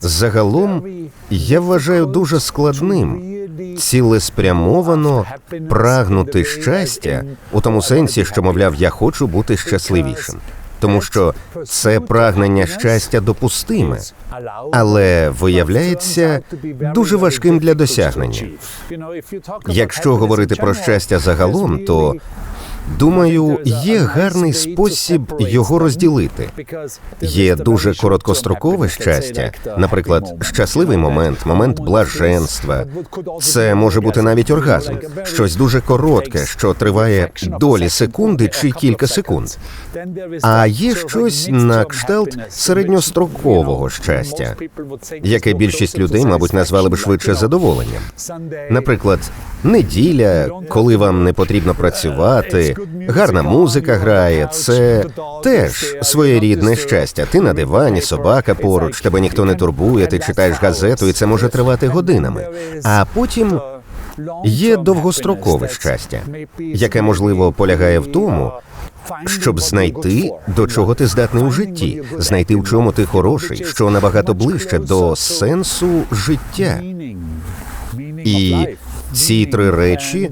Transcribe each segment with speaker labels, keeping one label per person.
Speaker 1: Загалом я вважаю дуже складним цілеспрямовано прагнути щастя у тому сенсі, що мовляв, я хочу бути щасливішим, тому що це прагнення щастя допустиме, але виявляється дуже важким для досягнення. Якщо говорити про щастя загалом, то думаю, є гарний спосіб його розділити. Є дуже короткострокове щастя, наприклад, щасливий момент, момент блаженства. Це може бути навіть оргазм, щось дуже коротке, що триває долі секунди чи кілька секунд. А є щось на кшталт середньострокового щастя, яке більшість людей, мабуть, назвали б швидше задоволенням. Наприклад, неділя, коли вам не потрібно працювати, гарна музика грає, це теж своєрідне щастя. Ти на дивані, собака поруч, тебе ніхто не турбує, ти читаєш газету, і це може тривати годинами. А потім є довгострокове щастя, яке можливо полягає в тому, щоб знайти, до чого ти здатний у житті, знайти в чому ти хороший, що набагато ближче до сенсу життя. І ці три речі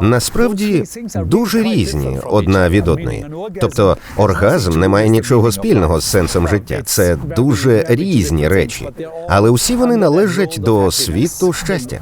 Speaker 1: насправді дуже різні одна від одної. Тобто оргазм не має нічого спільного з сенсом життя. Це дуже різні речі, але усі вони належать до світу щастя.